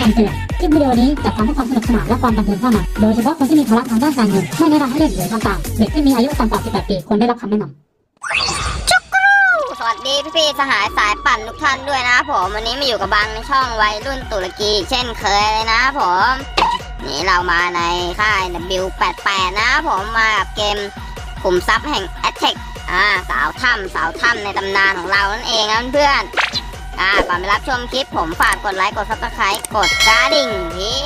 คลิปวิดีโอนี้จะทำให้ความสนุกสนานและความบันเทิงเท่านั้นโดยเฉพาะคนที่มีภาระทางด้านการเงินไม่แนะนำให้เล่นหรือทำตามเด็กที่มีอายุต่ำกว่า 18 ปีควรได้รับคำแนะนำสวัสดีพี่ๆสหายสายปั่นทุกท่านด้วยนะผม วันนี้มาอยู่กับบังในช่องวัยรุ่นตุรกี เช่นเคยเลยนะผม นี่เรามาในค่าย W88 นะผมมากับเกมกลุ่มซับแห่ง a t t a c อ่าสาวถ้ำสาวถ้ำในตำนานของเรานั่นเองนะเพื่อน อ่าก่อนไปรับชมคลิปผมฝากกดไลค์กดซับสไครต์กดกระดิ่งที่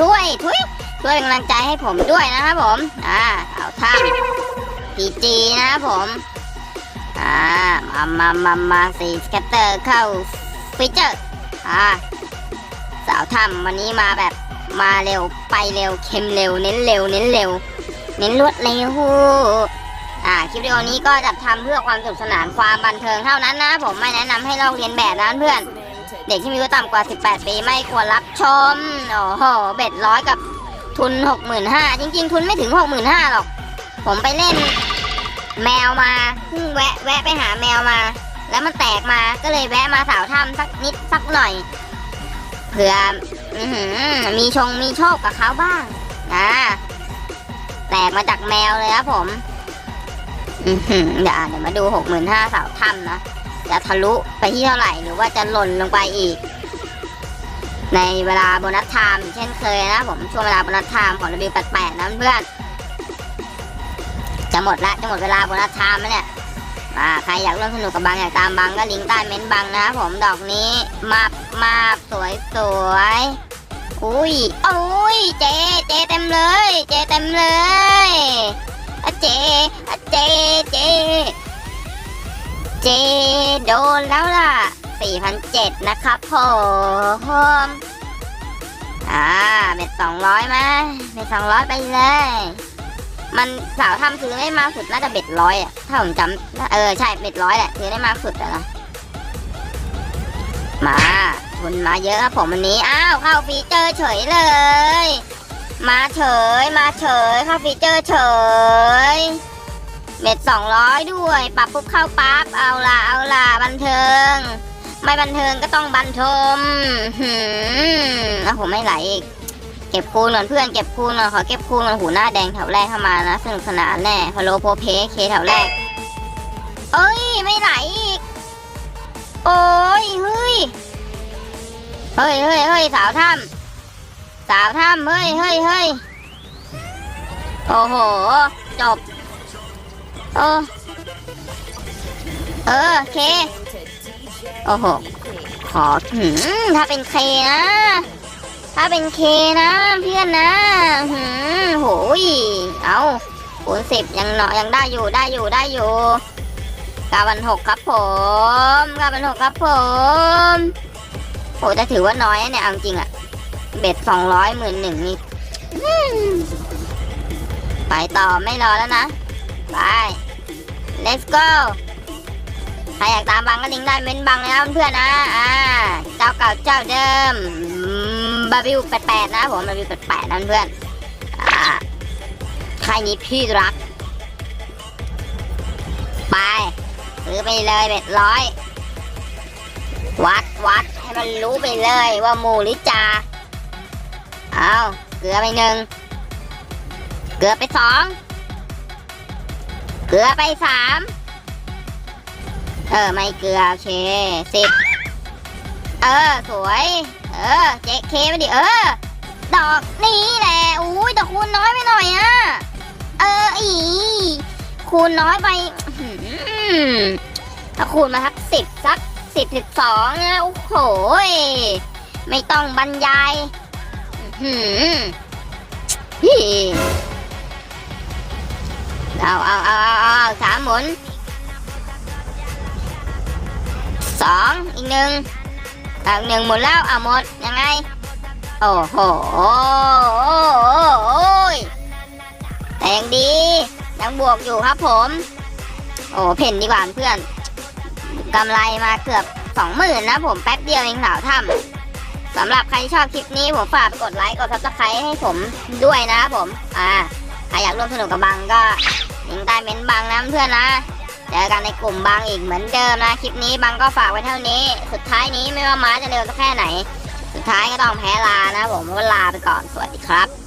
ช่วยทุยช่วยเป็นกำลังใจให้ผมด้วยนะครับผม อ่าสาวถ้ำ PG นะครับผม อ่ามามามามาสีสเกตเตอร์เข้าฟีเจอร์อ่าสาวทำวันนี้มาแบบมาเร็วไปเร็วเค็มเร็วเน้นเร็วเน้นเร็ว เน้นรวดเร็ว อ่าคลิปวิดีโอนี้ก็จัดทำเพื่อความสนุกสนานความบันเทิงเท่านั้นนะผมไม่แนะนำให้ลอกเรียนแบบนะเพื่อนเด็กที่มีอายุต่ำกว่า 18 ปีไม่ควรรับชมโอ้โหเบ็ดร้อยกับทุน 65,000จริง ๆ ทุนไม่ถึง 65,000หรอก ผมไปเล่นแมวมาเพิ่งแวะแวะไปหาแมวมา แล้วมันแตกมาก็เลยแวะมาสาวถ้ำสักนิดสักหน่อยเผื่ออื้อหือมีชงมีโชคกับเขาบ้างอ่าแตกมาจากแมวเลยครับผม อือหือเดี๋ยวอะเดี๋ยวมาดูหกหมื่นห้าสาวถ้ำนะจะทะลุไปที่เท่าไหร่หรือว่าจะหล่นลงไปอีก ในเวลาโบนัสไทม์เช่นเคยนะผมช่วงเวลาโบนัสไทม์ของ W88 นะเพื่อนจะหมดละจะหมดเวลาโบนัสไทม์แล้วเนี่ยอ่าใครอยากร่วมสนุกกับบางอยากตามบางก็ลิงก์ใต้เม้นบางนะครับผมดอกนี้มาบมาบสวยสวยอุ้ยอุ้ยเจเจเต็มเลย เจเต็มเลย อะเจอะเจ เจ เจ โดนแล้วล่ะ 4,007 นะครับผมอ่าเบ็ด200มาเบ็ด200 ไปเลย มันสาวทำซื้อได้มากสุดน่าจะเบ็ดร้อยอะถ้าผมจำเออใช่เบ็ดร้อยแหละซื้อได้มากสุดอะนะมาทุนมาเยอะครับผมวันนี้ อ้าว เข้าฟีเจอร์เฉยเลย มาเฉยมาเฉยเข้าฟีเจอร์เฉยเบ็ดสองร้อยด้วยปรับปุ๊บเข้าปั๊บเอาล่ะเอาล่ะบันเทิง ไม่บันเทิงก็ต้องบันทมหืมแล้วผมไม่ไหลอีกเก็บคูณก่อนเพื่อนเก็บคูณก่อนขอเก็บคูณก่อนหูหน้าแดงแถวแรกเข้ามานะสนุกสนานแน่พะโหลโพเพเคแถวแรก เอ้ยไม่ไหลอีก โอ้ยเฮ้ยเฮ้ยเฮ้ยเฮ้ยสาวถ้ำ สาวถ้ำเฮ้ยเฮ้ยเฮ้ยโอ้โห จบ โอ้ เออ เค โอ้โห ขอหืมถ้าเป็นเคนะ ถ้าเป็นเคนะ เพื่อนนะหืมโหยเอาคูณสิบยังเนาะยังได้อยู่ได้อยู่ได้อยู่กาพันหกครับผมกาพันหกครับผมโหแต่ถือว่าน้อยเนี่ยเอาจริงอะ เบ็ดสองร้อยหมื่นหนึ่งนี่ไปต่อไม่รอแล้วนะไป let's go ใครอยากตามบังก็ลิงได้เม้นบังนะครับเพื่อนนะอ่าเจ้าเก่าเจ้าเดิมบาบิวแปดแปดนะผมบาบิวแปดแปดนั่นเพื่อนอ่าใครนี้พี่รัก ไปซื้อไปเลยเบ็ดร้อยวัดวัดให้มันรู้ไปเลยว่าหมูหรือจา อาเกลือไปหนึ่งเกลือไปสองเกลือไปสามเออไม่เกลือโอเคสิบเออสวย เออเจ๊เคมาดิเออ ดอกนี้แหละอุ้ยดอกคูณน้อยไปหน่อยอะเอออีคูณน้อยไปถ้าคูณมาสักสิบสักสิบสิบสองนะโอ้โหยไม่ต้องบรรยาย หือฮีเอาเอาเอาเอาเอาสามหมุนสองอีกหนึ่งอีกหนึ่งหมดแล้วเอะหมดยังไง โอ้โหโอ้ยแต่ยังดี ยังบวกอยู่ครับผม โอ้เพ่นดีกว่าเพื่อนกำไรมาเกือบสองหมื่นนะผมแป๊บเดียวเองสาวถ้ำ สำหรับใครที่ชอบคลิปนี้ผมฝากกดไลค์กดซับสไครต์ให้ผมด้วยนะครับผม อ่าใครอยากร่วมสนุกกับบังก็ลิงก์ใต้เม้นบังนะเพื่อนนะเจอกันในกลุ่มบางอีกเหมือนเดิมนะ คลิปนี้บางก็ฝากไว้เท่านี้ สุดท้ายนี้ไม่ว่าม้าจะเร็วสักแค่ไหน สุดท้ายก็ต้องแพ้ลานะผมก็ลาไปก่อน สวัสดีครับ